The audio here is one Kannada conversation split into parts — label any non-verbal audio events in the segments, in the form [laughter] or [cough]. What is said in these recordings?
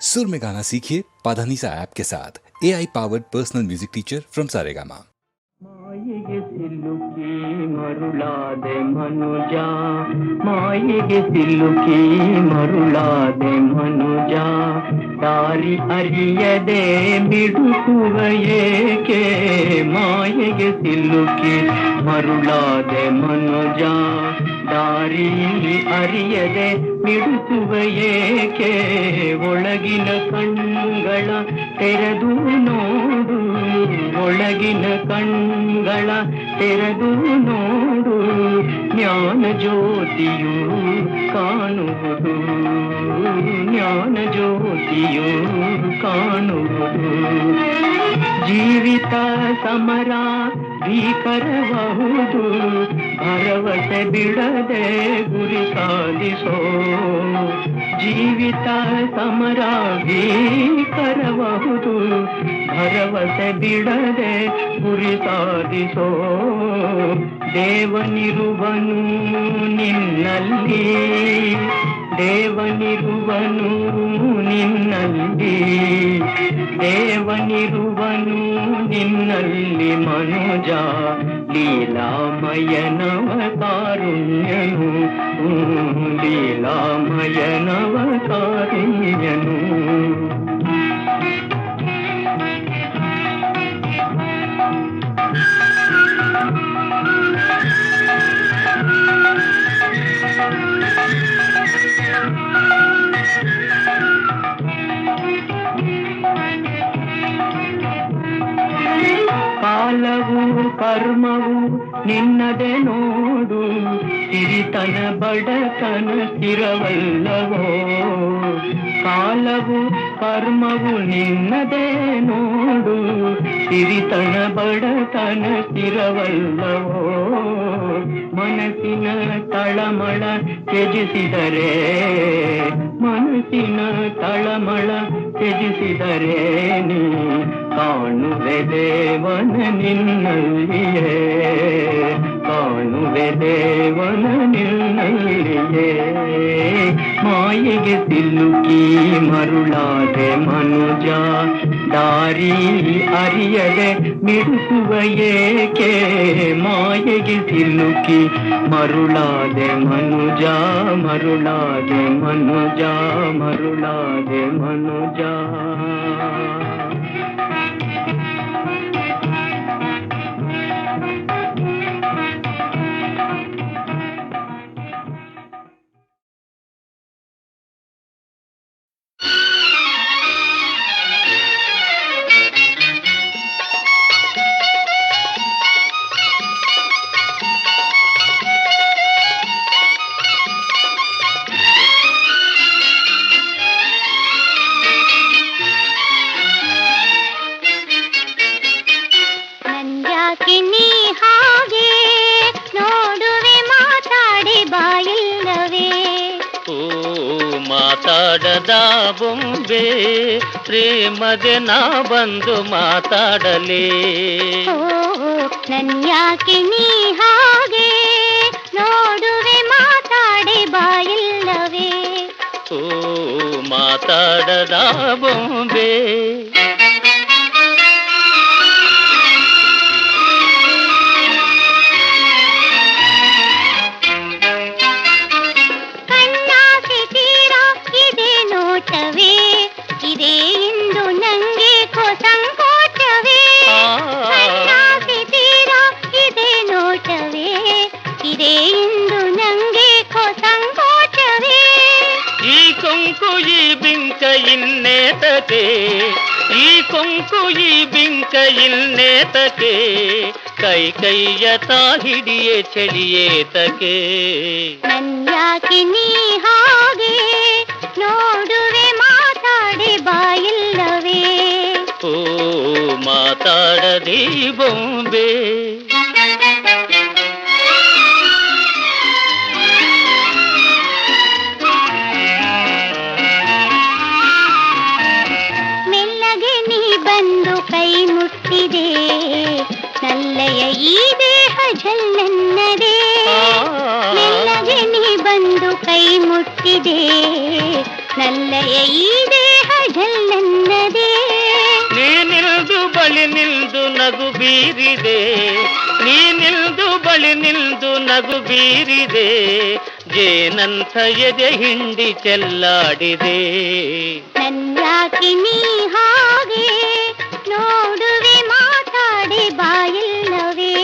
सुर में गाना सीखिए पाधानीसा ऐप के साथ A I powered personal music teacher from Saregama ಮಾಯಿಗೆ ಸಿಲುಕಿ ಮರುಳಾದೆ ಮನುಜ ಮಾಯಿಗೆ ಸಿಲುಕಿ ಮರುಳಾದೆ ಮನುಜ ದಾರಿ ಅರಿಯದೆ ಬಿಡುಕುವ ಏಕೆ ಮಾಯೆಗೆ ಸಿಲುಕಿ ಮರುಳಾದೆ ಮನುಜ ದಾರಿ ಅರಿಯದೆ ಬಿಡುಕುವ ಏಕೆ ಒಳಗಿನ ಕಣ್ಣುಗಳ ತೆರೆದು ನೋಡು ಒಳಗಿನ ಕಣ್ಗಳ ತೆರೆದು ನೋಡು ಜ್ಞಾನ ಜ್ಯೋತಿಯು ಕಾಣುವುದು ಜ್ಞಾನ ಜ್ಯೋತಿಯು ಕಾಣುವುದು ಜೀವಿತ ಸಮರ ಭೀಕರಬಹುದು ಭರವಸೆ ಬಿಡದೆ ಗುರಿ ಸಾಧಿಸೋ. ಜೀವಿತ ಸಮರ ಭೀಕರಬಹುದು ಭರವಸೆ ಬಿಡದೆ ಗುರಿ ಸಾಧಿಸೋ. ದೇವನಿರುವನು ನಿನ್ನಲ್ಲಿ. ದೇವನಿರುವನು ನಿನ್ನಲ್ಲಿ ದೇವನಿರುವನು ನಿನ್ನಲ್ಲಿ ಮನುಜ ಲೀಲಾಮಯನವ ಕಾರುಣ್ಯನು ಕರ್ಮವು ನಿನ್ನದೆ ನೋಡು ಸಿರಿತನ ಬಡತನ ಸ್ಥಿರವಲ್ಲವೋ ಕಾಲವು ಕರ್ಮವು ನಿನ್ನದೆ ನೋಡು ಸಿರಿತನ ಬಡತನ ಸ್ಥಿರವಲ್ಲವೋ ಮನಸ್ಸಿನ ತಳಮಳ ತ್ಯಜಿಸಿದರೆ, ಮನಸ್ಸಿನ ತಳಮಳ ತ್ಯಜಿಸಿದರೆ ನೀ ಕಾಣುವೆ ದೇವನ ನಿನ್ನಲ್ಲಿಯೇ, ಕಾಣುವೆ ದೇವನ ನಿನ್ನಲ್ಲಿಯೇ. ಮಾಯೆಗೆ ಸಿಲುಕಿ ಮರುಳಾದೆ ಮನುಜ ದಾರಿ ಅರಿಯದೆ ಮಿಡುಕುವ ಏಕೆ ಮಾಯೆಗೆ ಸಿಲುಕಿ ಮರುಳಾದೆ ಮನುಜ ಮರುಳಾದೆ ಮನುಜ ಮರುಳಾದೆ ಮನುಜ ಪ್ರೇಮದೆ ನಾ ಬಂದು ಮಾತಾಡಲಿ. ನನ್ಯಾಕೆ ನೀ ಹಾಗೆ? ನೋಡುವೆ ಮಾತಾಡಿ ಬಾಯಿಲ್ಲವೇ? ಓ ಮಾತಾಡದ ಕೈಯ ತಾ ಚಳಿಯೇ ತಕೆ. ನನ್ಯಾಕೆ ನೀ ಹಾಗೆ ನೋಡುವೆ ಮಾತಾಡಿ ಬಾಯಿಲ್ಲವೇ. ಓ ಮಾತಾಡದಿ ಬೊಂಬೆ. ಇದೆ ನಲ್ಲಯ ಈ ನೀ ನಿಲ್ದು ಬಳಿ ನಿಲ್ದು ನಗು ಬೀರಿದೆ ನೀ ನಿಲ್ದು ಬಳಿ ನಿಲ್ದು ನಗು ಬೀರಿದೆ ಜೇನಂತ ಎದೆ ಹಿಂಡಿ ಚೆಲ್ಲಾಡಿದೆ. ನನ್ಯಾಕಿ ನೀ ಹಾಗೆ ನೋಡುವೆ ಮಾತಾಡಿ ಬಾಯಿಲ್ಲವೇ.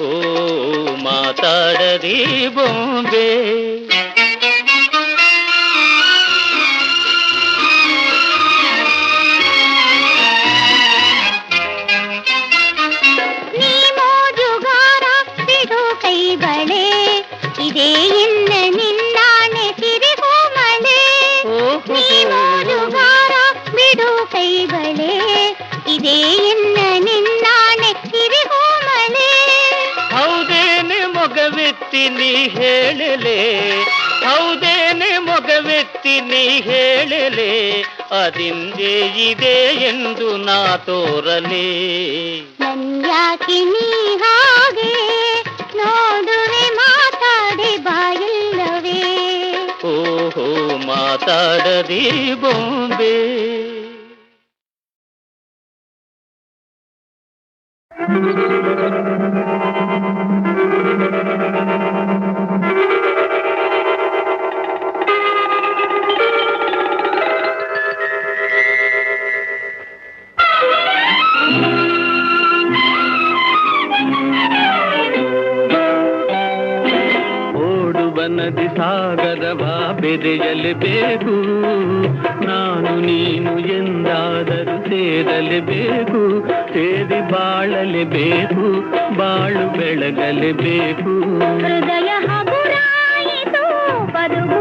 ಓ ಮಾತಾಡದಿ ಬೊಂಬೆ. ಹೇಳಲೆ ಅದಿಂದೇ ಇದೆ ಎಂದು ನಾ ತೋರಲೇ ನನ್ಯಾಕೆ ನೀ ಹಾಗೆ ನೋಡುವೆ ಮಾತಾಡಿ ಬಾಯಿಲ್ಲವೇ ಓಹೋ ಮಾತಾಡದಿ ಬೊಂಬೆ ಬೆರೆಯಲೇಬೇಕು ನಾನು ನೀನು ಎಂದಾದರೂ ಸೇರಲೇಬೇಕು ಸೇರಿ ಬಾಳಲೇಬೇಕು ಬಾಳು ಬೆಳಗಲೇಬೇಕು. ಹೃದಯ ಬದುಕು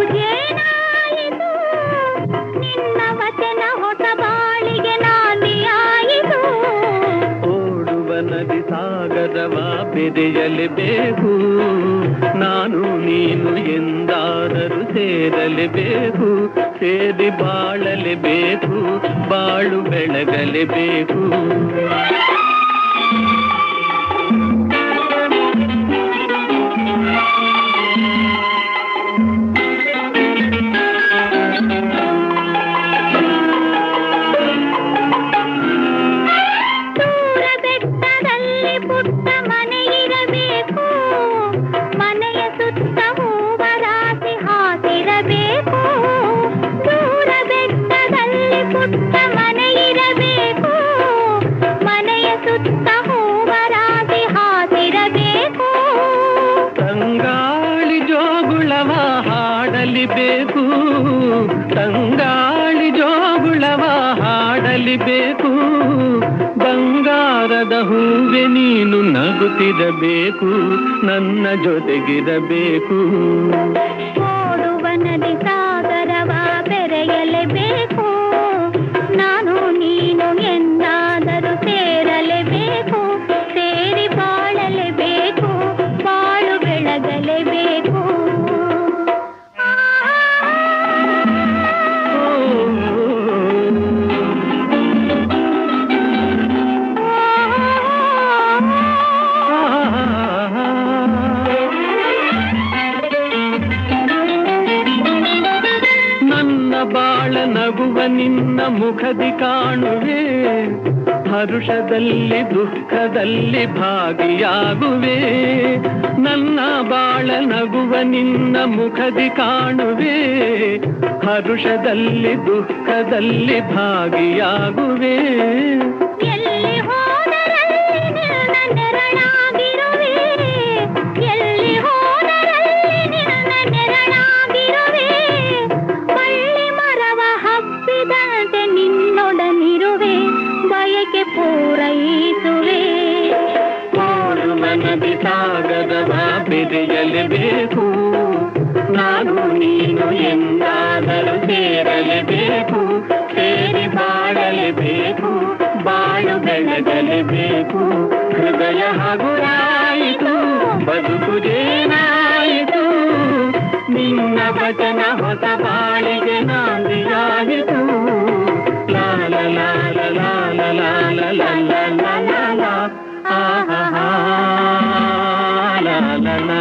ಸಾಗರವ ಬೇಕು. ನಾನು ನೀನು ಎಂದಾದರೂ ಸೇರಲೇಬೇಕು ಸೇರಿ ಬಾಳಲೇಬೇಕು ಬಾಳು ಬೆಳಗಲೇಬೇಕು ಹಾಸಿರಬೇಕು ತಂಗಾಳಿ ಜೋಗುಳವ ಹಾಡಲಿಬೇಕು ತಂಗಾಳಿ ಹೂವೆ ನೀನು ನಗುತ್ತಿರಬೇಕು ನನ್ನ ಜೊತೆಗಿರಬೇಕು. ಮುಖದಿ ಕಾಣುವೆ ಹರುಷದಲ್ಲಿ ದುಃಖದಲ್ಲಿ ಭಾಗಿಯಾಗುವೆ. ನನ್ನ ಬಾಳ ನಗುವ ನಿನ್ನ ಮುಖದಿ ಕಾಣುವೆ ಹರುಷದಲ್ಲಿ ದುಃಖದಲ್ಲಿ ಭಾಗಿಯಾಗುವೆ. ಹಗುರಾಯಿತು ಬದುಕು ಜೇನಾಯಿತು ನಿನ್ನ ವಚನ ಹೊಸ ಬಾಳಿಗೆ ನಾಂದಿಯಾಯಿತು ಲಾಲ ಲಾಲ ಲಾಲ ಲಾಲ ಲಾಲ ಲಾಲ ಲಾ ಆಹಾ ಲಾಲ ಲಾ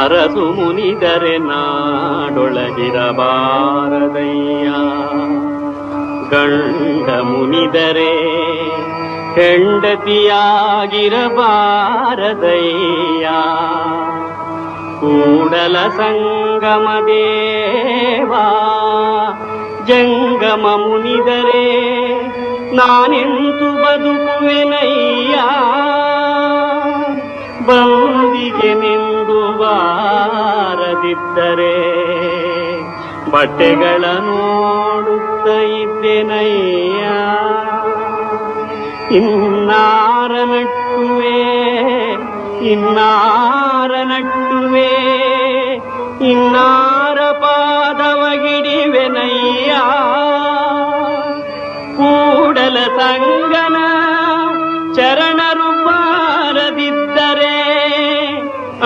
ಅರಸು ಮುನಿದರೆ ನಾಡೊಳಗಿರಬಾರದಯ್ಯ. ಗಂಡ ಮುನಿದರೆ ಹೆಂಡತಿಯಾಗಿರಬಾರದಯ್ಯ. ಕೂಡಲ ಸಂಗಮ ದೇವಾ, ಜಂಗಮ ಮುನಿದರೆ ನಾನೆಂತು ಬದುಕುವೆನಯ್ಯ. ಬಂದಿಗೆ ನಿಂದು ಬಾರದಿದ್ದರೆ ಬಟ್ಟೆಗಳ ನೋಡುತ್ತ ಇದ್ದೇನಯ್ಯ? ಇನ್ನಾರ ನಟ್ಟುವೆ ಇನ್ನಾರ ನಟ್ಟುವೆ ಇನ್ನಾರ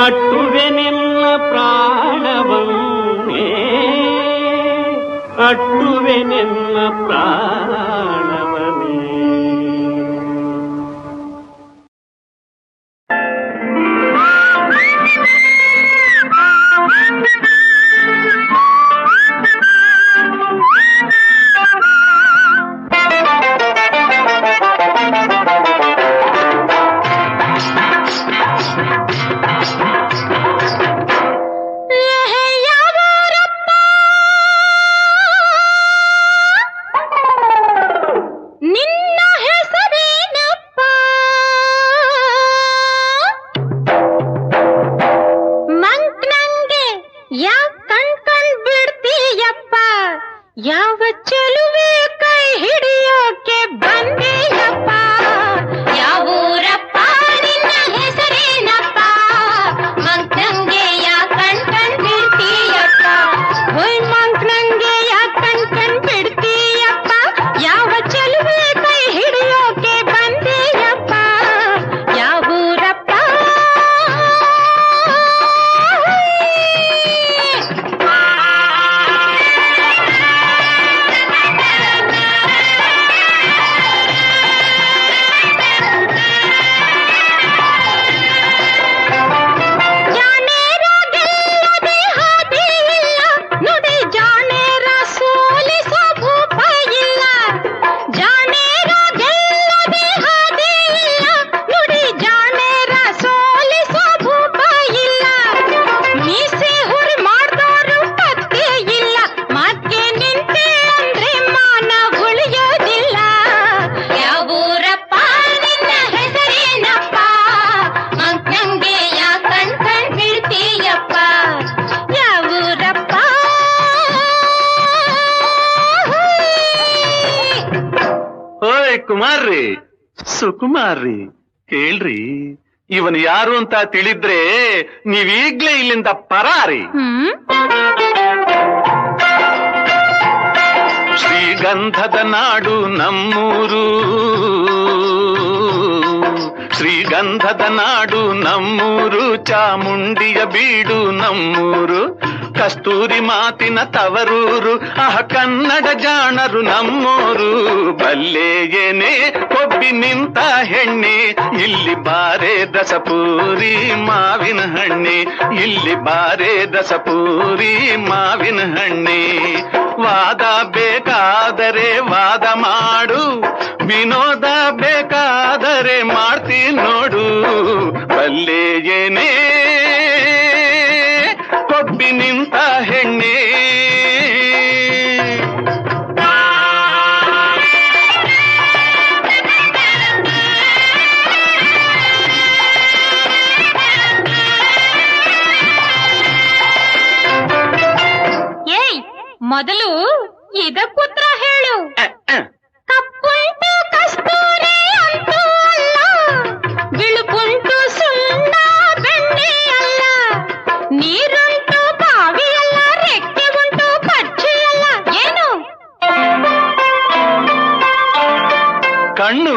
ಅಟ್ಟುವೆನೆಲ್ಲ ಪ್ರಾಣವನ್ನೇ. ನಿನ್ನ ಪ್ರಾಣವನೇ ಸುಕುಮಾರ್ರಿ ಕೇಳ್ರಿ ಇವನು ಯಾರು ಅಂತ ತಿಳಿದ್ರೆ ನೀವೀಗ್ಲೇ ಇಲ್ಲಿಂದ ಪರಾರಿ ಹ್ಮ್ ಶ್ರೀಗಂಧದ ನಾಡು ನಮ್ಮೂರು ಶ್ರೀಗಂಧದ ನಾಡು ನಮ್ಮೂರು ಚಾಮುಂಡಿಯ ಬೀಡು ನಮ್ಮೂರು ಕಸ್ತೂರಿ ಮಾತಿನ ತವರೂರು ಆ ಕನ್ನಡ ಜಾಣರು ನಮ್ಮೂರು. ಬಲ್ಲೆಯೇನೆ ಕೊಬ್ಬಿ ನಿಂತ ಹೆಣ್ಣೆ, ಇಲ್ಲಿ ಬಾರೆ ದಸಪೂರಿ ಮಾವಿನ ಹಣ್ಣೆ. ಇಲ್ಲಿ ಬಾರೆ ದಸಪೂರಿ ಮಾವಿನ ಹಣ್ಣೆ. ವಾದ ಬೇಕಾದರೆ ವಾದ ಮಾಡು, ವಿನೋದ ಬೇಕಾದರೆ ಮಾಡ್ತೀನಿ ನೋಡು. ಬಲ್ಲೆಯೇನೇ ಕೊಬ್ಬಿ ನಿಂತ ಹೆಣ್ಣೆ ಏಯ್ ಮೊದಲು ಇದಕ್ಕೂತ್ರ ಹೇಳು கண்ணு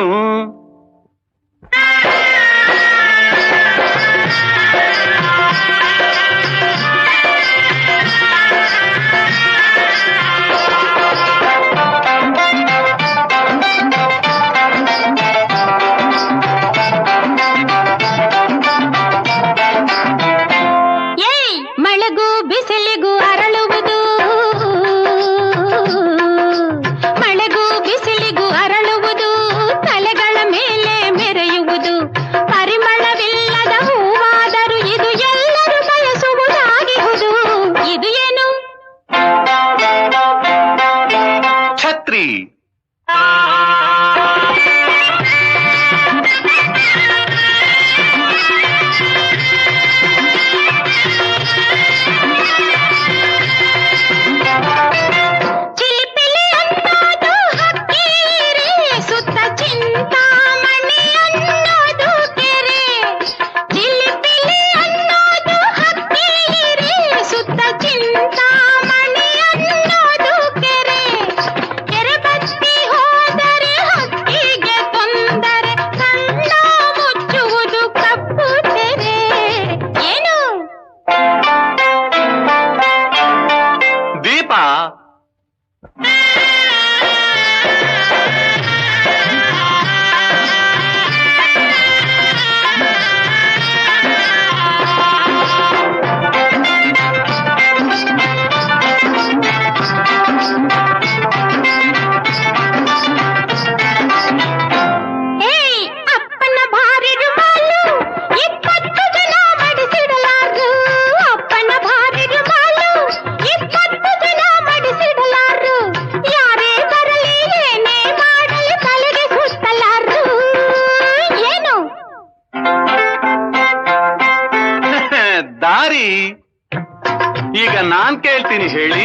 ಕೇಳ್ತೀನಿ ಹೇಳಿ.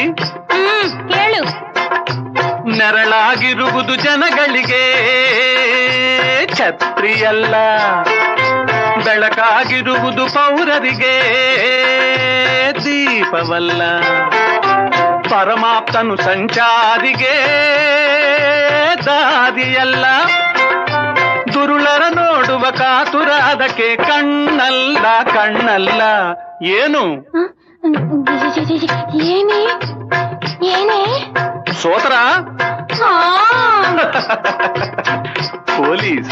ಹೇಳು. ನರಳಾಗಿರುವುದು ಜನಗಳಿಗೆ ಛತ್ರಿಯಲ್ಲ. ಬೆಳಕಾಗಿರುವುದು ಪೌರರಿಗೆ ದೀಪವಲ್ಲ. ಪರಮಾಪ್ತನು ಸಂಚಾರಿಗೆ ದಾರಿಯಲ್ಲ ದುರುಳರ ನೋಡುವ ಕಾತುರ ಅದಕ್ಕೆ ಕಣ್ಣಲ್ಲ ಕಣ್ಣಲ್ಲ. ಏನು? సోతరా? పోలీస్.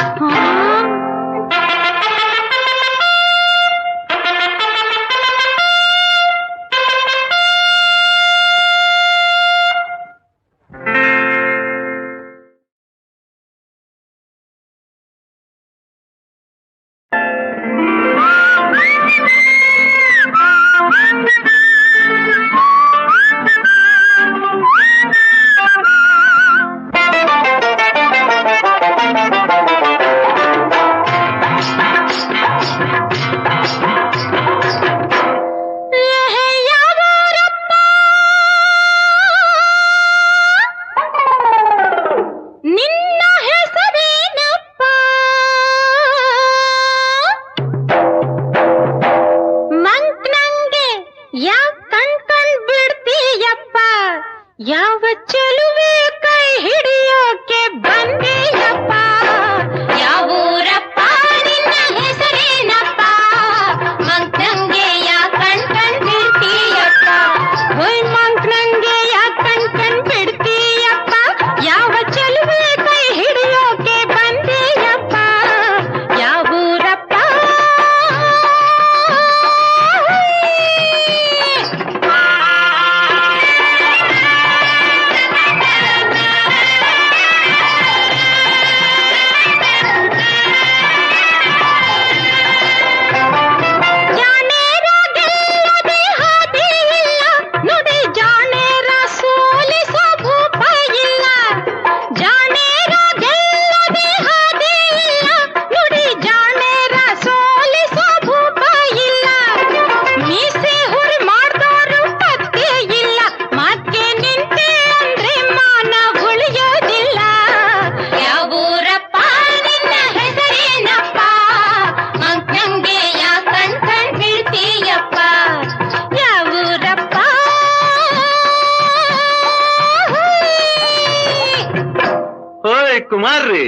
ಕುಮಾರ್ರಿ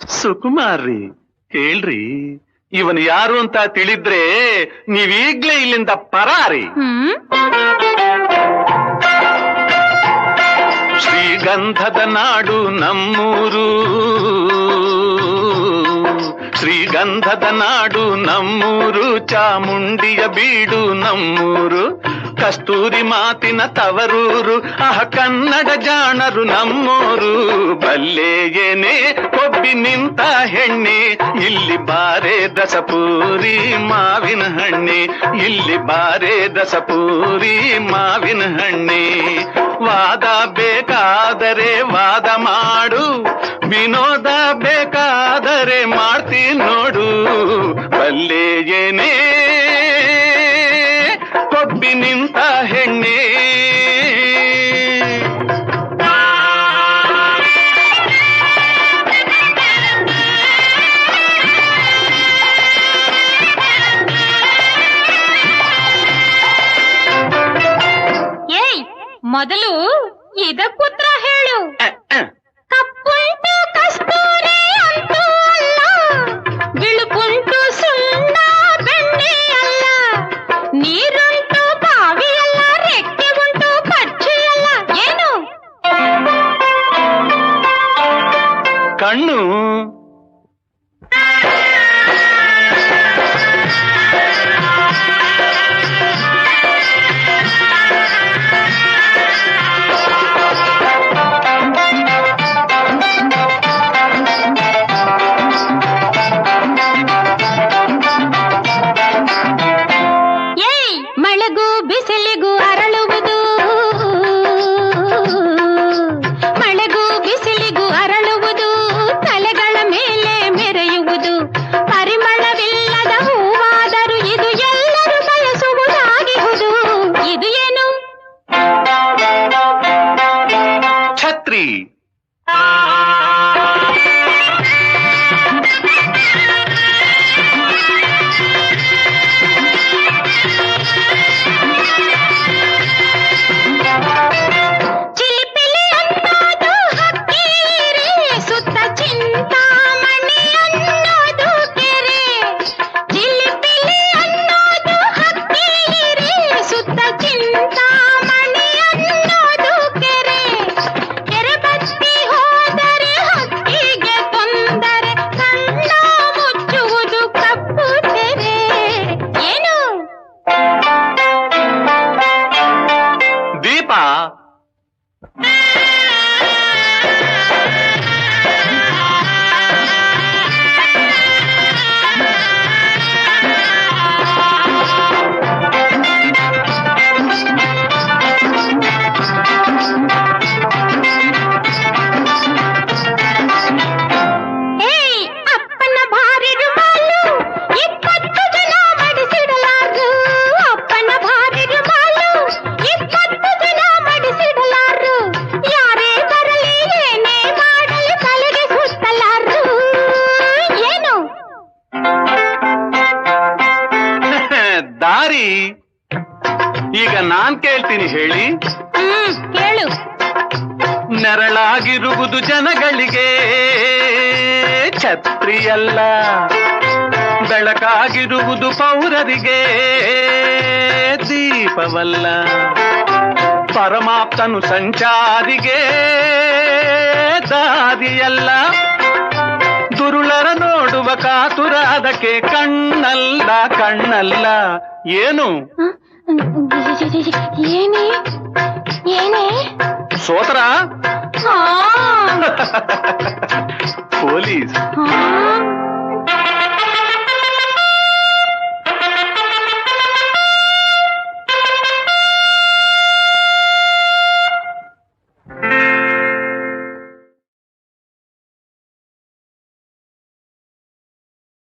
ಸುಕುಮಾರ್ರಿ ಹೇಳ್ರಿ ಇವನ್ ಯಾರು ಅಂತ ತಿಳಿದ್ರೆ ನೀವೀಗ್ಲೇ ಇಲ್ಲಿಂದ ಪರಾರಿ ಶ್ರೀಗಂಧದ ನಾಡು ನಮ್ಮೂರು ಶ್ರೀಗಂಧದ ನಾಡು ನಮ್ಮೂರು ಚಾಮುಂಡಿಯ ಬೀಡು ನಮ್ಮೂರು ಕಸ್ತೂರಿ ಮಾತಿನ ತವರೂರು ಅಹ ಕನ್ನಡ ಜಾಣರು ನಮ್ಮೋರು. ಬಲ್ಲೆಯೇನೆ ಕೊಬ್ಬಿ ನಿಂತ ಹೆಣ್ಣೆ, ಇಲ್ಲಿ ಬಾರೆ ದಸಪೂರಿ ಮಾವಿನ ಹಣ್ಣೆ. ಇಲ್ಲಿ ಬಾರೆ ದಸಪೂರಿ ಮಾವಿನ ಹಣ್ಣೆ. ವಾದ ಬೇಕಾದರೆ ವಾದ ಮಾಡು, ವಿನೋದ ಬೇಕಾದರೆ ಮಾಡ್ತೀನಿ ನೋಡು. ಬಲ್ಲೆಯೇನೇ ಕೊಬ್ಬಿ ನಿಂತ ಹೆಣ್ಣೆ ಏಯ್ ಮೊದಲು Huh? ಬೆಳಕಾಗಿರುವುದು ಪೌರರಿಗೆ ದೀಪವಲ್ಲ. ಪರಮಾಪ್ತನು ಸಂಚಾರಿಗೆ ದಾದಿಯಲ್ಲ ದುರುಳರ ನೋಡುವ ಕಾತುರ ಅದಕ್ಕೆ ಕಣ್ಣಲ್ಲ ಕಣ್ಣಲ್ಲ. ಏನು? ಸೋತರ [laughs] ಪೊಲೀಸ್.